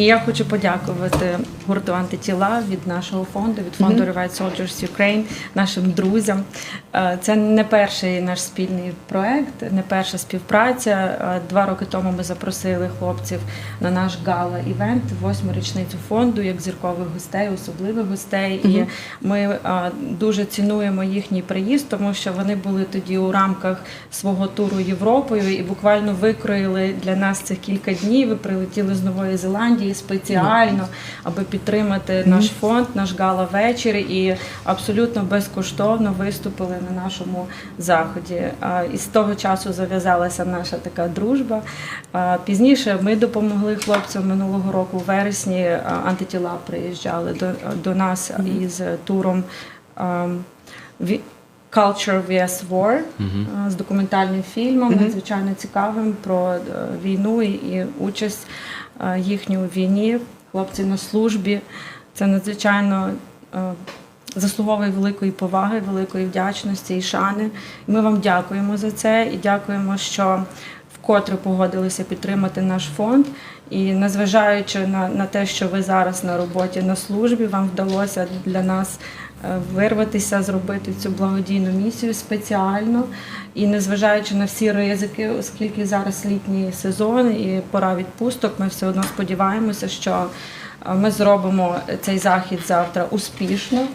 І я хочу подякувати гурту антитіла від нашого фонду, від фонду Revive Soldiers Ukraine, нашим друзям. Е, Це не перший наш спільний проект, не перша співпраця. Е, Два роки тому ми запросили хлопців на наш гала-івент, восьму річницю фонду, як зіркових гостей, особливих гостей. І ми е, дуже цінуємо їхній приїзд, тому що вони були тоді у рамках свого туру Європою і буквально викроїли для нас цих кілька днів. Ви прилетіли з Нової Зеландії спеціально, аби підтримати наш фонд, наш гала вечір і абсолютно безкоштовно виступили на нашому заході. І з того часу зав'язалася наша така дружба. Пізніше ми допомогли хлопцям минулого року у вересні. Антитіла приїжджали до, до нас із туром. Culture vs. War з документальним фільмом, надзвичайно цікавим про е, війну і участь е, їхню у війні. Хлопці на службі. Це надзвичайно е, заслуговує великої поваги, великої вдячності і шани. Ми вам дякуємо за це і дякуємо, що вкотре погодилися підтримати наш фонд. І незважаючи на, на те, що ви зараз на роботі на службі, вам вдалося для нас вирватися, зробити цю благодійну місію спеціально. І незважаючи на всі ризики, оскільки зараз літній сезон і пора відпусток, ми все одно сподіваємося, що е, ми зробимо цей захід завтра успішно.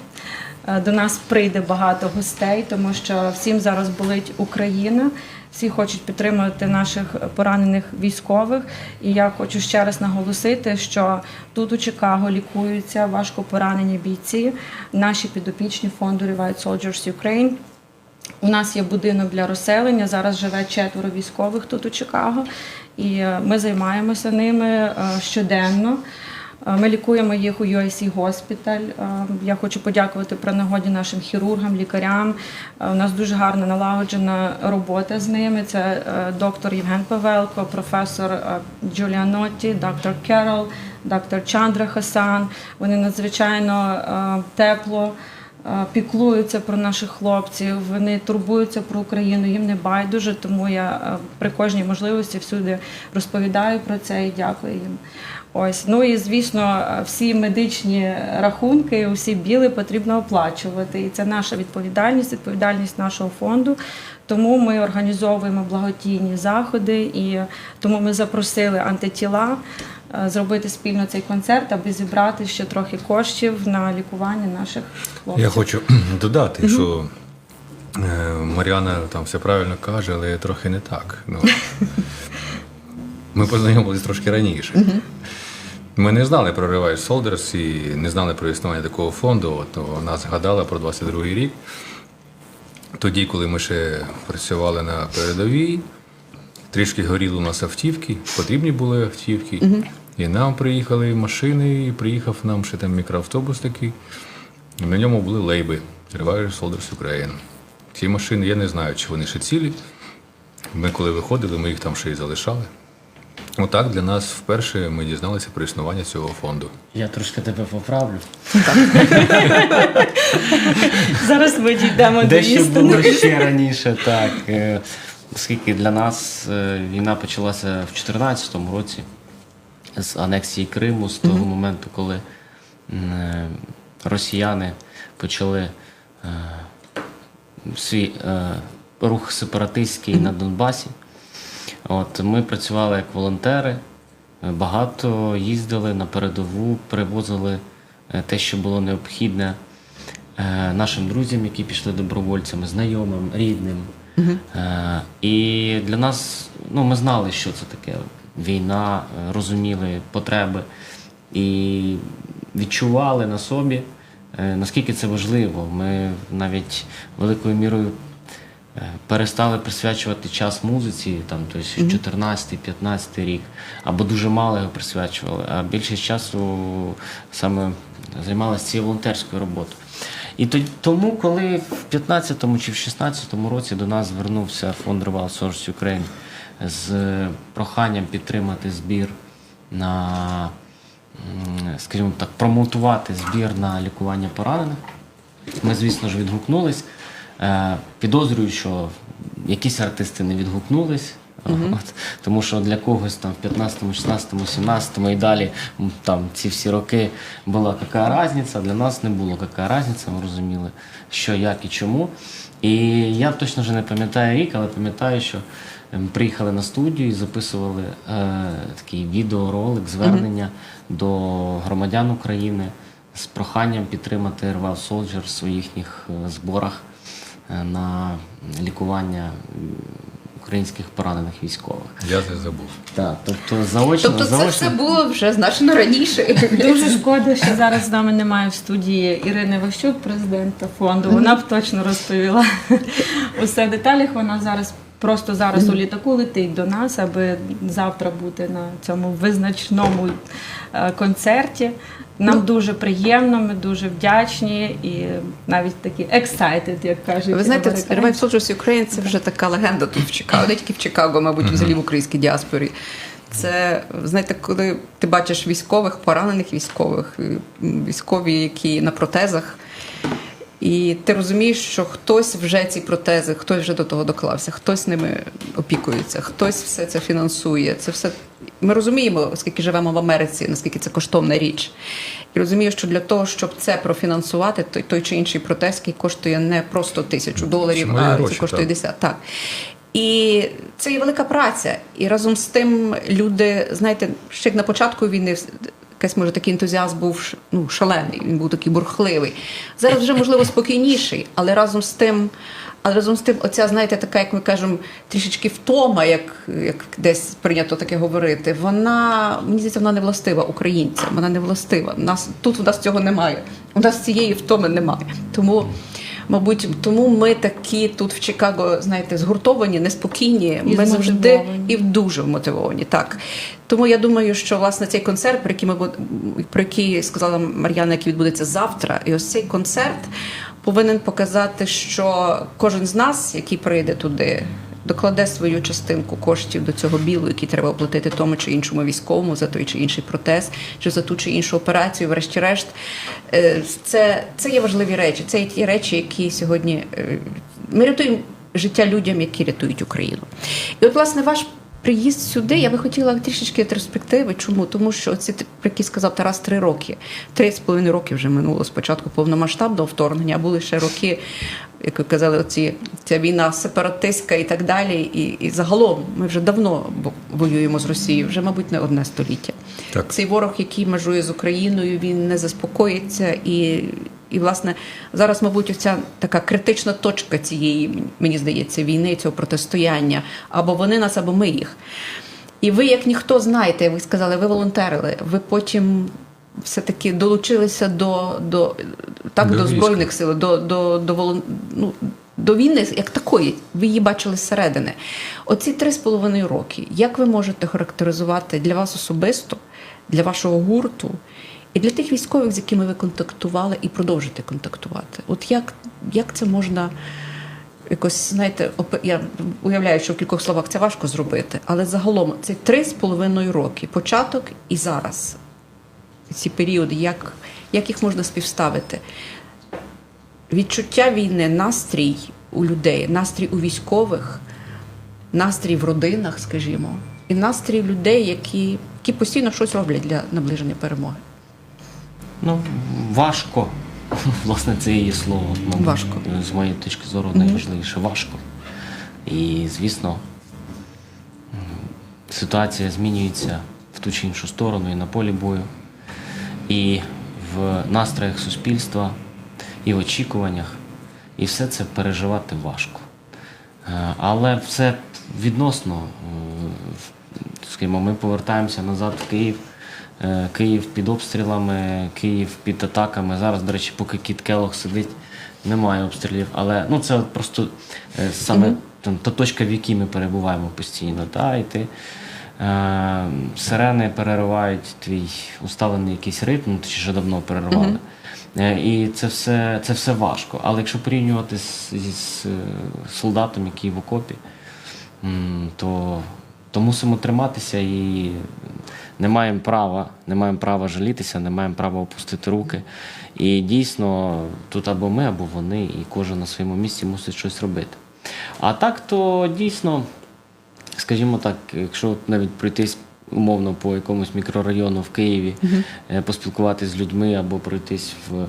Е, До нас прийде багато гостей, тому що всім зараз болить Україна. Всі хочуть підтримувати наших поранених військових. І я хочу ще раз наголосити, що тут у Чикаго лікуються важко поранені бійці, наші підопічні фонду Revive Soldiers Ukraine. У нас є будинок для розселення. Зараз живе четверо військових тут у Чикаго, і е, ми займаємося ними е, щоденно. Е, Ми лікуємо їх у UIC госпіталь. Е, Я хочу подякувати при нагоді нашим хірургам, лікарям. Е, У нас дуже гарна налагоджена робота з ними. Це доктор Євген Павелко, професор Джуліанотті, доктор Керол, доктор Чандра Хасан. Вони надзвичайно тепло піклуються про наших хлопців, вони турбуються про Україну, їм не байдуже, тому я при кожній можливості всюди розповідаю про це і дякую їм. Ось, ну і звісно, всі медичні рахунки, усі біли потрібно оплачувати. І це наша відповідальність, відповідальність нашого фонду. Тому ми організовуємо благодійні заходи, і тому ми запросили антитіла е, зробити спільно цей концерт, аби зібрати ще трохи коштів на лікування наших хлопців. Я хочу додати, що е, Мар'яна там все правильно каже, але трохи не так. Ну, ми познайомились трошки раніше. Ми не знали про Revive Soldiers і не знали про існування такого фонду. От вона згадала про 22-й рік. Тоді, коли ми ще працювали на передовій, трішки горіли у нас автівки, потрібні були автівки. І нам приїхали машини, і приїхав нам ще там мікроавтобус такий. І на ньому були лейби Revive Soldiers Ukraine. Ці машини, я не знаю, чи вони ще цілі. Ми коли виходили, ми їх там ще й залишали. Отак для нас вперше ми дізналися про існування цього фонду. Я трошки тебе поправлю. Зараз ми дійдемо до Дещо істини. було ще раніше, так. Е, Оскільки для нас е, війна почалася в 2014 році з анексії Криму, з того моменту, коли м, е, росіяни почали е, свій е, рух сепаратистський на Донбасі. От, ми працювали як волонтери, е, багато їздили на передову, привозили е, те, що було необхідне е, нашим друзям, які пішли добровольцями, знайомим, рідним. Е, І для нас, ну, ми знали, що це таке війна, розуміли потреби і відчували на собі, наскільки це важливо. Ми навіть великою мірою перестали присвячувати час музиці, там, тобто 14-15 рік, або дуже мало його присвячували, а більшість часу саме займалися цією волонтерською роботою. І тому, коли в 15-му чи в 16-му році до нас звернувся фонд Revival Source Ukraine з проханням підтримати збір на, скажімо так, промотувати збір на лікування поранених, ми, звісно ж, відгукнулись. Е, Підозрюю, що якісь артисти не відгукнулись, От. Тому що для когось там в 15-му, 16-му, 17-му і далі там ці всі роки була яка різниця, для нас не було яка різниця, ми розуміли, що, як і чому. І я точно вже не пам'ятаю рік, але пам'ятаю, що ем, приїхали на студію і записували е, такий відеоролик, звернення до громадян України з проханням підтримати Рвав Soldiers у їхніх е, зборах на лікування українських поранених військових. Я це забув. Так, тобто заочно, Тобто це заочно. все було вже значно раніше. Дуже шкода, що зараз з нами немає в студії Ірини Ващук, президента фонду. Вона б точно розповіла усе в деталях. Вона зараз просто зараз у літаку летить до нас, аби завтра бути на цьому визначному е, концерті. Нам дуже приємно, ми дуже вдячні і навіть такі excited, як кажуть. Ви знаєте. Revive Soldiers Ukraine – це вже така легенда тут в Чикаго, не тільки в Чикаго, мабуть, взагалі в українській діаспорі. Це знаєте, коли ти бачиш військових, поранених військових, військові, які на протезах. І ти розумієш, що хтось вже ці протези, хтось вже до того доклався, хтось ними опікується, хтось все це фінансує. Це все ми розуміємо, оскільки живемо в Америці, наскільки це коштовна річ. І розумію, що для того, щоб це профінансувати, той, той чи інший протез, який коштує не просто тисячу доларів, Чималі а гроші, це коштує так. 10. Так. І це є велика праця. І разом з тим люди, знаєте, ще як на початку війни якийсь може такий ентузіазм був ну, шалений, він був такий бурхливий. Зараз вже можливо спокійніший, але разом з тим. Але разом з тим, оця, знаєте, така, як ми кажемо, трішечки втома, як, як десь прийнято таке говорити, вона, мені здається, вона не властива українцям, вона не властива. Нас, тут у нас цього немає. У нас цієї втоми немає. Тому, мабуть, тому ми такі тут в Чикаго, знаєте, згуртовані, неспокійні. І ми завжди і дуже вмотивовані. Так. Тому я думаю, що власне цей концерт, про який ми про який сказала Мар'яна, який відбудеться завтра, і ось цей концерт повинен показати, що кожен з нас, який прийде туди, докладе свою частинку коштів до цього білу, який треба оплатити тому чи іншому військовому за той чи інший протез, чи за ту чи іншу операцію. Врешті-решт, Е, це, це є важливі речі. Це є ті речі, які сьогодні е, ми рятуємо життя людям, які рятують Україну. І от, власне, ваш приїзд сюди, я би хотіла трішечки ретроспективи. Чому? Тому що ці, про які сказав Тарас, три роки. Три з половиною роки вже минуло з початку повномасштабного вторгнення, а були ще роки, як ви казали, оці, ця війна сепаратистська і так далі. І, і загалом ми вже давно воюємо з Росією, вже, мабуть, не одне століття. Так. Цей ворог, який межує з Україною, він не заспокоїться і. І, власне, зараз, мабуть, оця така критична точка цієї, мені здається, війни, цього протистояння. Або вони нас, або ми їх. І ви, як ніхто, знаєте, ви сказали, ви волонтерили, ви потім все-таки долучилися до, до, так, До до. Збройних сил, до, до, до, ну, до війни як такої. Ви її бачили зсередини. Оці три з половиною роки, як ви можете характеризувати для вас особисто, для вашого гурту і для тих військових, з якими ви контактували і продовжите контактувати? От як, як це можна якось, знаєте, я уявляю, що в кількох словах це важко зробити, але загалом це три з половиною роки, початок і зараз. Ці періоди, як, як їх можна співставити? Відчуття війни, настрій у людей, настрій у військових, настрій в родинах, скажімо, і настрій людей, які, які постійно щось роблять для наближення перемоги. Ну, важко. Власне, це її слово. мабуть, Важко. З моєї точки зору, найважливіше важко. І, звісно, ситуація змінюється в ту чи іншу сторону і на полі бою, і в настроях суспільства, і в очікуваннях. І все це переживати важко. Е, Але все відносно. е, Скажімо, ми повертаємося назад в Київ. Е, Київ під обстрілами, Київ під атаками. Зараз, до речі, поки Кіт Келох сидить, немає обстрілів. Але ну, це от просто е, саме там, та точка, в якій ми перебуваємо постійно. Та, і ти, е, сирени переривають твій усталений якийсь ритм, ну, ти ще давно перервали. Е, І це все, це все важко. Але якщо порівнювати з, зі з, е, солдатом, який в окопі, то, то мусимо триматися і не маємо права, не маємо права жалітися, не маємо права опустити руки. І дійсно, тут або ми, або вони, і кожен на своєму місці мусить щось робити. А так, то дійсно скажімо так, якщо навіть пройтись умовно по якомусь мікрорайону в Києві, е, поспілкуватись з людьми або пройтись в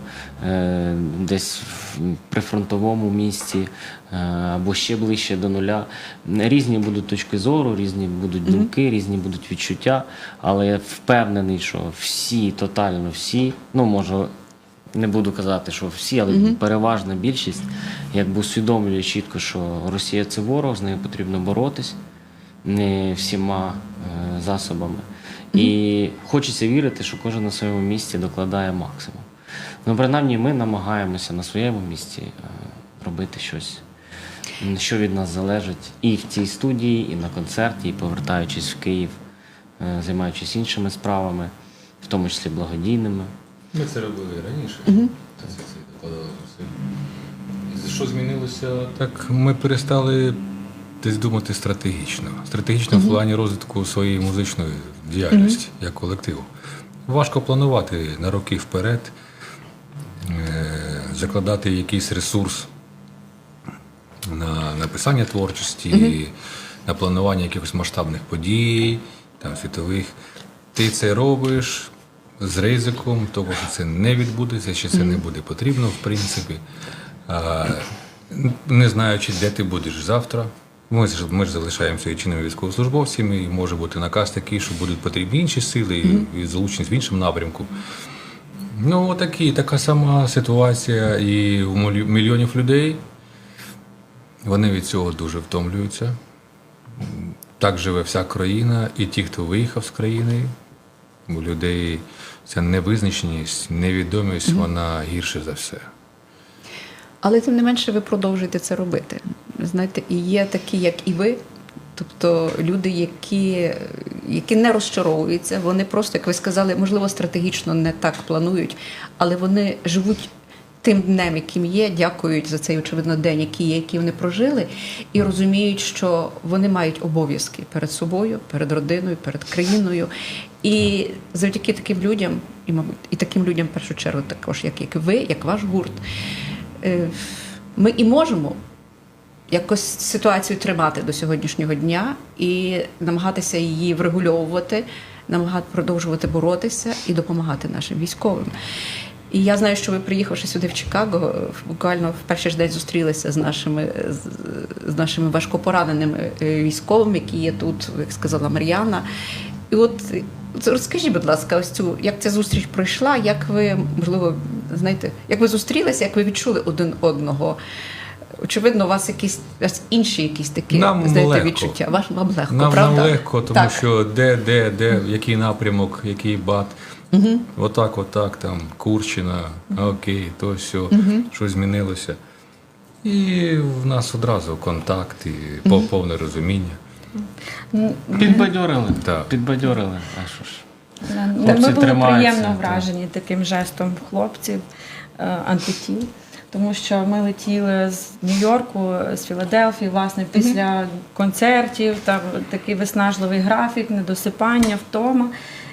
е, десь в прифронтовому місті е, або ще ближче до нуля. Різні будуть точки зору, різні будуть думки, різні будуть відчуття, але я впевнений, що всі, тотально всі, ну може. Не буду казати, що всі, але переважна більшість якби усвідомлює чітко, що Росія це ворог, з нею потрібно боротись не всіма е, засобами. І хочеться вірити, що кожен на своєму місці докладає максимум. Ну, принаймні, ми намагаємося на своєму місці е, робити щось, що від нас залежить і в цій студії, і на концерті, і повертаючись в Київ, е, займаючись іншими справами, в тому числі благодійними. Ми це робили і раніше. Угу. докладали зусиль. Що змінилося? Так ми перестали десь думати стратегічно. Стратегічно в плані розвитку своєї музичної діяльності як колективу. Важко планувати на роки вперед, е, закладати якийсь ресурс на написання творчості, на планування якихось масштабних подій, там, світових. Ти це робиш з ризиком, того, що це не відбудеться, що це не буде потрібно, в принципі. Не знаючи, де ти будеш завтра. Ми ж, ми ж залишаємося і чинними військовослужбовцями, і може бути наказ такий, що будуть потрібні інші сили і, і залученість в іншому напрямку. Ну, такі, така сама ситуація і у мільйонів людей. Вони від цього дуже втомлюються. Так живе вся країна, і ті, хто виїхав з країни, у людей ця невизначеність, невідомість, вона гірше за все. Але тим не менше ви продовжуєте це робити. Знаєте, і є такі, як і ви. Тобто люди, які, які не розчаровуються, вони просто, як ви сказали, можливо, стратегічно не так планують, але вони живуть тим днем, яким є, дякують за цей очевидно день, який є, який вони прожили, і розуміють, що вони мають обов'язки перед собою, перед родиною, перед країною. І завдяки таким людям, і мабуть, і таким людям в першу чергу, також як, як ви, як ваш гурт, е, ми і можемо якось ситуацію тримати до сьогоднішнього дня і намагатися її врегульовувати, намагати продовжувати боротися і допомагати нашим військовим. І я знаю, що ви, приїхавши сюди в Чикаго, буквально в перший ж день зустрілися з нашими, з, нашими важкопораненими е, військовими, які є тут, як сказала Мар'яна. І от розкажіть, будь ласка, ось цю, як ця зустріч пройшла, як ви, можливо, знаєте, як ви зустрілися, як ви відчули один одного? Очевидно, у вас якісь у вас інші якісь такі Нам знаєте, легко. відчуття. Ваш вам легко, Нам, правда? нам легко, тому Так. що де, де, де, який напрямок, який бат. Угу. Отак, отак, там, Курщина, окей, то все, що змінилося. І в нас одразу контакт і угу. повне розуміння. Підбадьорили. Так. Підбадьорили. А що ж? Ми були тримаються, приємно так. вражені таким жестом хлопців е, антитіл. Тому що ми летіли з Нью-Йорку, з Філадельфії, власне, після концертів, там такий виснажливий графік, недосипання, втома.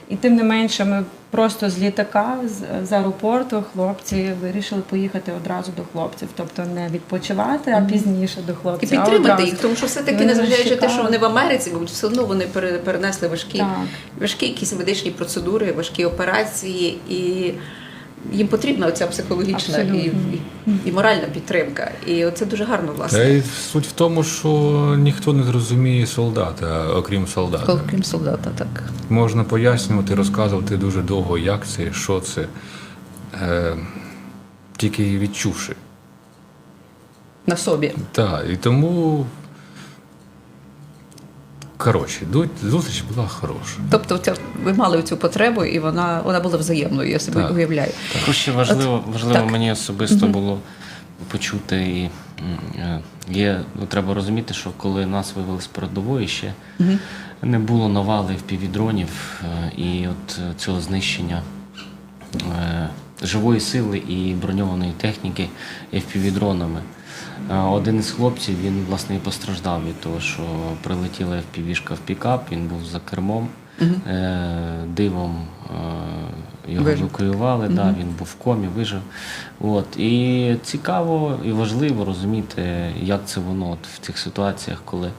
І тим не менше, ми просто з літака, з, з аеропорту, хлопці вирішили поїхати одразу до хлопців. Тобто не відпочивати, а пізніше до І хлопців. а підтримати їх, тому що все-таки, незважаючи те, що вони в Америці, будуть все одно вони пере- перенесли важкі, важкі якісь медичні процедури, важкі операції, і їм потрібна оця психологічна і, і, і моральна підтримка. І це дуже гарно, Та власне. й суть в тому, що ніхто не зрозуміє солдата, окрім солдата. Крім солдата, так. Можна пояснювати, розказувати дуже довго, як це, що це, е, тільки відчувши. На собі. Так, і тому. Коротше, зустріч була хороша. Тобто ви мали цю потребу, і вона, вона була взаємною, я собі Так. уявляю. Також ще важливо, важливо так. мені особисто було почути і е, є, ну, треба розуміти, що коли нас вивели з передової, ще не було навали впівдронів е, і от е, цього знищення е, живої сили і броньованої техніки FPV-дронами. Е, Один із хлопців він власне і постраждав від того, що прилетіла FPV-шка в пікап, він був за кермом. Угу. Дивом е, його Вижив. евакуювали, да, він був в комі, вижив. От. І цікаво і важливо розуміти, як це воно от в цих ситуаціях, коли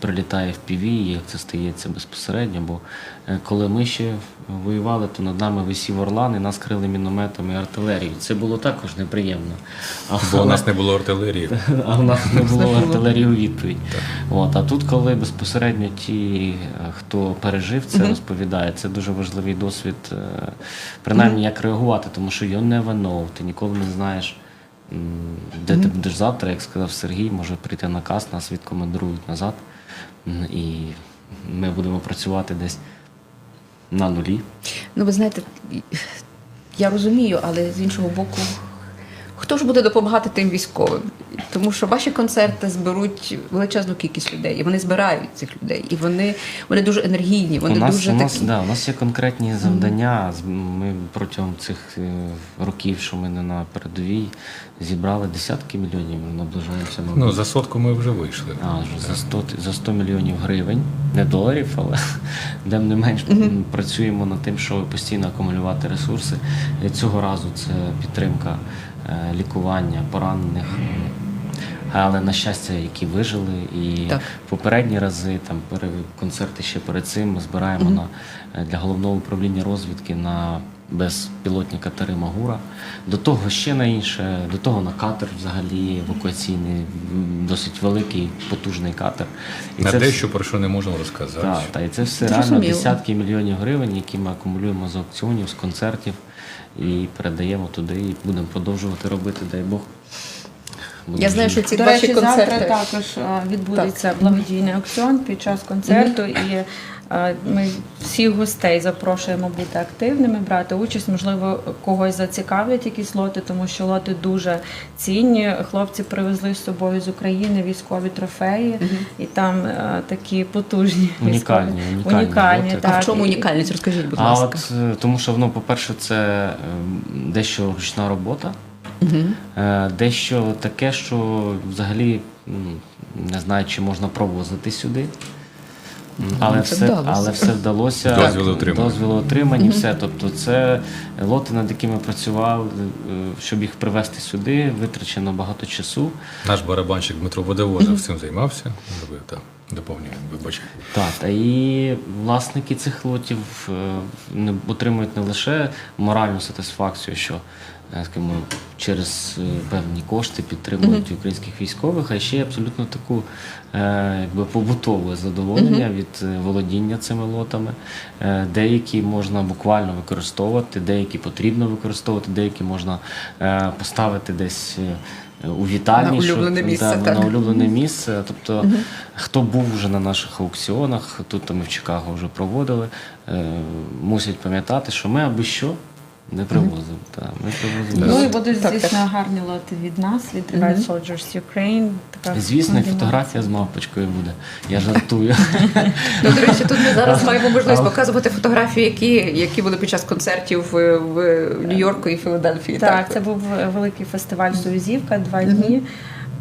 прилітає в піві, як це стається безпосередньо. Бо е, коли ми ще воювали, то над нами висів орлан і нас крили мінометами і артилерією. Це було також неприємно. А Бо у нас не було артилерії. а в нас не було артилерії у відповідь. От, а тут, коли безпосередньо ті, е, хто пережив це, розповідає, це дуже важливий досвід, е, принаймні як реагувати, тому що you never know, ти ніколи не знаєш, де ти будеш завтра, як сказав Сергій, може прийти наказ, нас відкомандирують назад, і ми будемо працювати десь на нулі. Ну, ви знаєте, я розумію, але з іншого боку, хто ж буде допомагати тим військовим? Тому що ваші концерти зберуть величезну кількість людей, і вони збирають цих людей, і вони, вони дуже енергійні, вони у нас, дуже у нас, такі. да, у нас є конкретні завдання. Ми протягом цих е, років, що ми не на передовій, зібрали десятки мільйонів. Ми наближаємося на Ну, за сотку ми вже вийшли. а, вже за 100, за 100 мільйонів гривень, не доларів, але тим не менш працюємо над тим, щоб постійно акумулювати ресурси. І Цього разу це підтримка лікування поранених. Але на щастя, які вижили, і Так. попередні рази там концерти ще перед цим ми збираємо на е, для головного управління розвідки на безпілотні катери Магура. До того ще на інше, до того на катер взагалі евакуаційний, досить великий, потужний катер. І На це те, вс- що про що не можемо розказати. так, та, і це все реально десятки мільйонів гривень, які ми акумулюємо з аукціонів, з концертів і передаємо туди, і будемо продовжувати робити, дай Бог. Будемо Я знаю, що ці До ваші речі, концерти. завтра також е, відбудеться благодійний аукціон під час концерту, і ми всіх гостей запрошуємо бути активними, брати участь. Можливо, когось зацікавлять якісь лоти, тому що лоти дуже цінні. Хлопці привезли з собою з України військові трофеї, і там е, такі потужні Унікальні, військові. унікальні унікальні лоти. А в чому унікальність? Розкажіть, будь А ласка. от е, тому, що воно, по-перше, це е, дещо ручна робота, е, дещо таке, що взагалі не знаю, чи можна провозити сюди. Але все, вдалося. але все вдалося. Дозвіли отримані. Дозвіли отримані, все. Тобто, це лоти, над якими працював, е, щоб їх привезти сюди, витрачено багато часу. Наш барабанщик Дмитро Водовозов цим займався. Робив так. Доповнюю, вибачаю. Так, та і власники цих лотів е, не отримують не лише моральну сатисфакцію, що е, скажімо, через е, певні кошти підтримують українських військових, а ще й абсолютно таку е, якби побутове задоволення від володіння цими лотами. Е, Деякі можна буквально використовувати, деякі потрібно використовувати, деякі можна е, поставити десь. У вітальні, На що- улюблене місце, да, так. на улюблене місце. Тобто, хто був вже на наших аукціонах, тут ми в Чикаго вже проводили, е, мусять пам'ятати, що ми аби що не привозимо. Та, ми привозимо. Ну і будуть, Так, звісно, гарні лоти від нас, від Revive Soldiers Ukraine. Така Звісно, і комбінація. фотографія з мавпочкою буде. Я жартую. Ну, до речі, тут ми зараз маємо можливість показувати фотографії, які, які були під час концертів в, в Нью-Йорку і Філадельфії. Так, це був великий фестиваль Союзівка, два дні.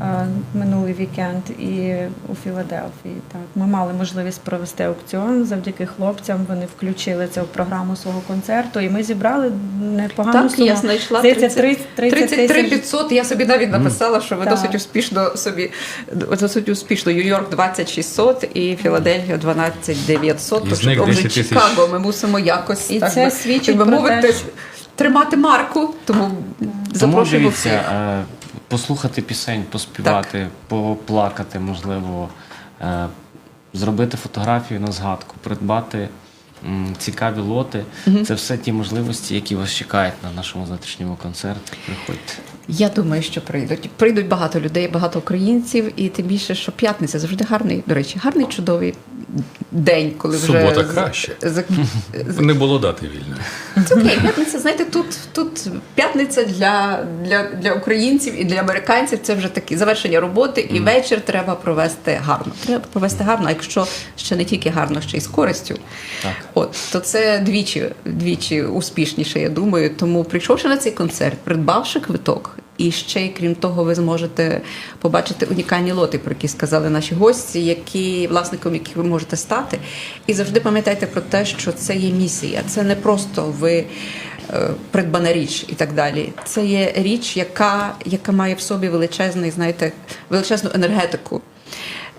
Е, Минулий вікенд і у Філадельфії. Так, ми мали можливість провести аукціон завдяки хлопцям. Вони включили це в програму свого концерту, і ми зібрали непогану Так, суму. я знайшла 30 30, 30 33 500. Я собі навіть написала, що ви Так. досить успішно собі досить успішно. Нью-Йорк 20 600 і Філадельфія 12 900. Із Тож них вже Чикаго ми мусимо якось І так це би, свідчить так би про мовити, те, що- тримати марку. Тому Тому запрошуємо дивіться, всіх. Послухати пісень, поспівати, поплакати, можливо, е, зробити фотографію на згадку, придбати цікаві лоти. Це все ті можливості, які вас чекають на нашому завтрашньому концерті. Приходьте. Я думаю, що прийдуть. Прийдуть багато людей, багато українців, і тим більше, що п'ятниця завжди гарний, до речі, гарний чудовий день, коли вже Субота краще. з- Не було дати вільної. Це окей, п'ятниця, знаєте, тут, тут п'ятниця для, для, для українців і для американців це вже такі завершення роботи, і вечір треба провести гарно. Треба провести гарно, а якщо ще не тільки гарно, ще й з користю. Так. От, то це двічі, двічі успішніше, я думаю. Тому прийшовши на цей концерт, придбавши квиток, і ще крім того, ви зможете побачити унікальні лоти, про які сказали наші гості, які власником яких ви можете стати. І завжди пам'ятайте про те, що це є місія. Це не просто ви е, придбана річ і так далі. Це є річ, яка, яка має в собі величезний, знаєте, величезну енергетику.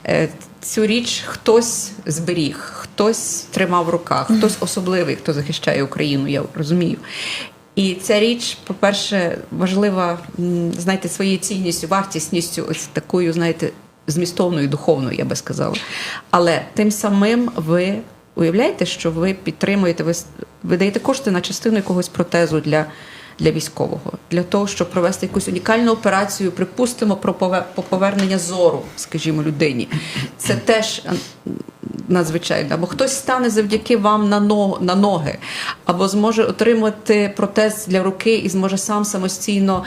Е, Цю річ хтось зберіг, хтось тримав в руках, хтось особливий, хто захищає Україну, я розумію. І ця річ, по-перше, важлива, знаєте, своєю цінністю, вартісністю, ось такою, знаєте, змістовною, духовною, я би сказала. Але тим самим ви уявляєте, що ви підтримуєте, ви, ви даєте кошти на частину якогось протезу для, для військового, для того, щоб провести якусь унікальну операцію, припустимо, про повернення зору, скажімо, людині. Це теж надзвичайно. Або хтось стане завдяки вам на, но- на ноги, або зможе отримати протез для руки і зможе сам самостійно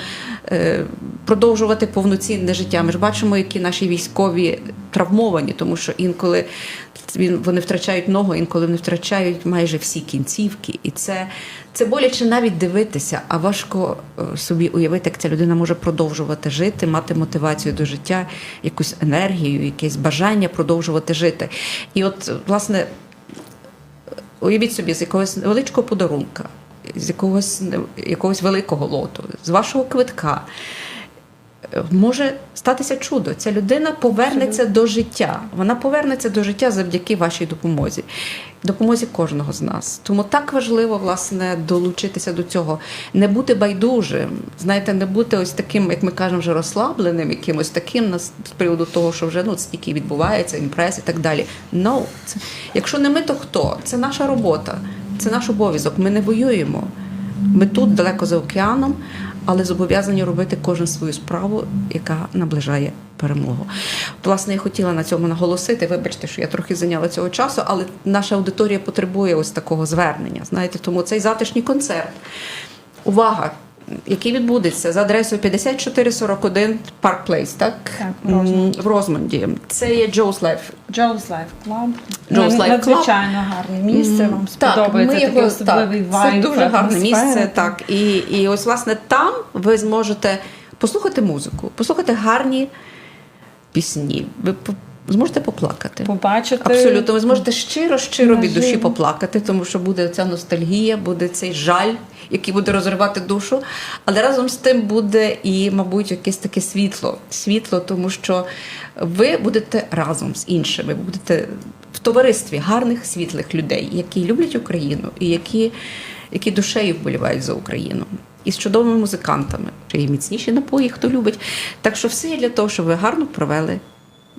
е, продовжувати повноцінне життя. Ми ж бачимо, які наші військові травмовані, тому що інколи він, вони втрачають ногу, інколи вони втрачають майже всі кінцівки. І це, це боляче навіть дивитися, а важко е, собі уявити, як ця людина може продовжувати жити, мати мотивацію до життя, якусь енергію, якесь бажання продовжувати жити. І от, власне, уявіть собі, з якогось невеличкого подарунка, з якогось, якогось великого лоту, з вашого квитка. Може статися чудо. Ця людина повернеться до життя. Вона повернеться до життя завдяки вашій допомозі, допомозі кожного з нас. Тому так важливо власне долучитися до цього, не бути байдужим, знаєте, не бути ось таким, як ми кажемо, вже розслабленим, якимось таким з приводу того, що вже ну стільки відбувається, імпрес і так далі. No. Це, якщо не ми, то хто? Це наша робота, це наш обов'язок. Ми не воюємо. Ми тут далеко за океаном, але зобов'язані робити кожен свою справу, яка наближає перемогу. Власне, я хотіла на цьому наголосити. Вибачте, що я трохи зайняла цього часу, але наша аудиторія потребує ось такого звернення. Знаєте, тому цей затишній концерт. Увага! Який відбудеться за адресою 5441 Park Place, так? Так, в Розмонді. В Розмонді. Це є Joe's Life Joe's Life Club. Joe's Life Club. Надзвичайно гарне місце. Вам сподобається ми такий його- особливий так, вайб. Це дуже гарне атмосфера. місце. Так, і, і ось власне там ви зможете послухати музику, послухати гарні пісні. Ви по- зможете поплакати. Побачити. Абсолютно, ви зможете щиро, щиро від душі поплакати, тому що буде ця ностальгія, буде цей жаль, який буде розривати душу. Але разом з тим буде і, мабуть, якесь таке світло. Світло, тому що ви будете разом з іншими, ви будете в товаристві гарних світлих людей, які люблять Україну і які, які душею вболівають за Україну. І з чудовими музикантами, чи є міцніші напої, хто любить. Так що все є для того, щоб ви гарно провели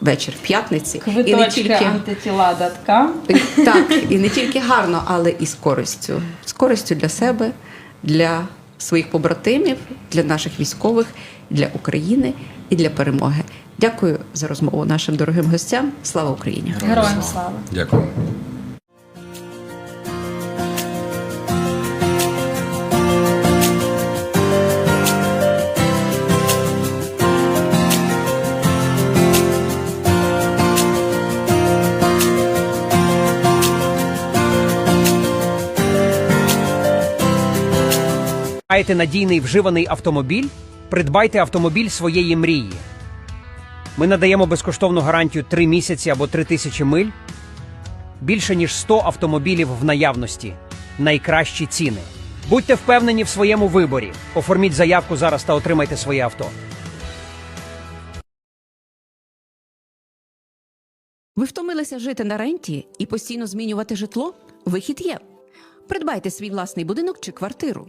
вечір в п'ятниці. І не Квиточки тільки антитіла.com. так, і не тільки гарно, але і з користю. З користю для себе, для своїх побратимів, для наших військових, для України і для перемоги. Дякую за розмову нашим дорогим гостям. Слава Україні! Героям слава. Дякую. Маєте надійний вживаний автомобіль? Придбайте автомобіль своєї мрії. Ми надаємо безкоштовну гарантію 3 місяці або 3 тисячі миль. Більше ніж 100 автомобілів в наявності. Найкращі ціни. Будьте впевнені в своєму виборі. Оформіть заявку зараз та отримайте своє авто. Ви втомилися жити на ренті і постійно змінювати житло? Вихід є. Придбайте свій власний будинок чи квартиру.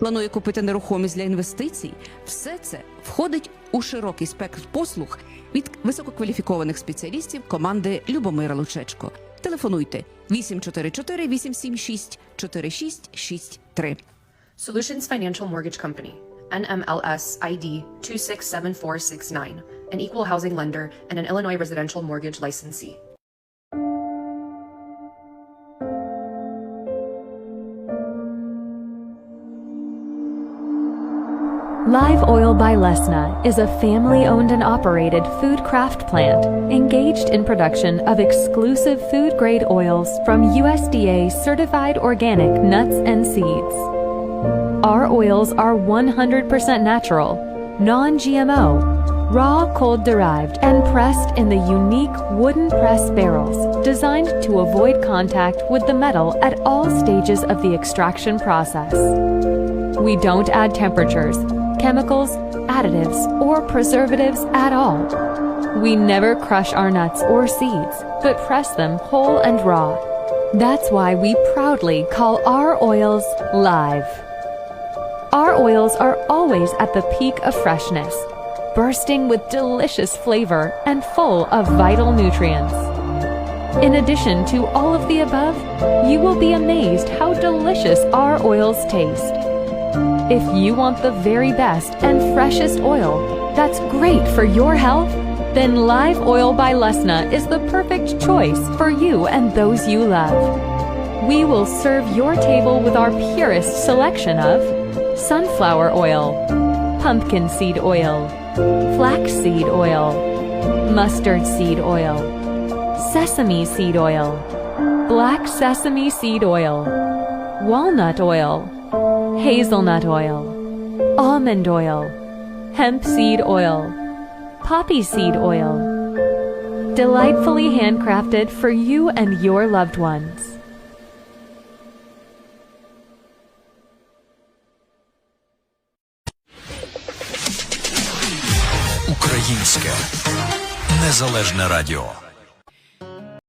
планує купити нерухомість для інвестицій, все це входить у широкий спектр послуг від висококваліфікованих спеціалістів команди Любомира Лучечко. Телефонуйте 844 876 4663. Solutions Financial Mortgage Company, NMLS ID 267469, an equal housing lender and an Illinois residential mortgage licensee. Live Oil by Lesna is a family owned and operated food craft plant engaged in production of exclusive food grade oils from USDA certified organic nuts and seeds. Our oils are 100% natural, non GMO, raw cold derived, and pressed in the unique wooden press barrels designed to avoid contact with the metal at all stages of the extraction process. We don't add temperatures, chemicals, additives, or preservatives at all. We never crush our nuts or seeds, but press them whole and raw. That's why we proudly call our oils live. Our oils are always at the peak of freshness, bursting with delicious flavor and full of vital nutrients. In addition to all of the above, you will be amazed how delicious our oils taste. If you want the very best and freshest oil that's great for your health, then Live Oil by Lesna is the perfect choice for you and those you love. We will serve your table with our purest selection of sunflower oil, pumpkin seed oil, flaxseed oil, mustard seed oil, sesame seed oil, black sesame seed oil, walnut oil, hazelnut oil, almond oil, hemp seed oil, poppy seed oil. Delightfully handcrafted for you and your loved ones. Українське незалежне радіо.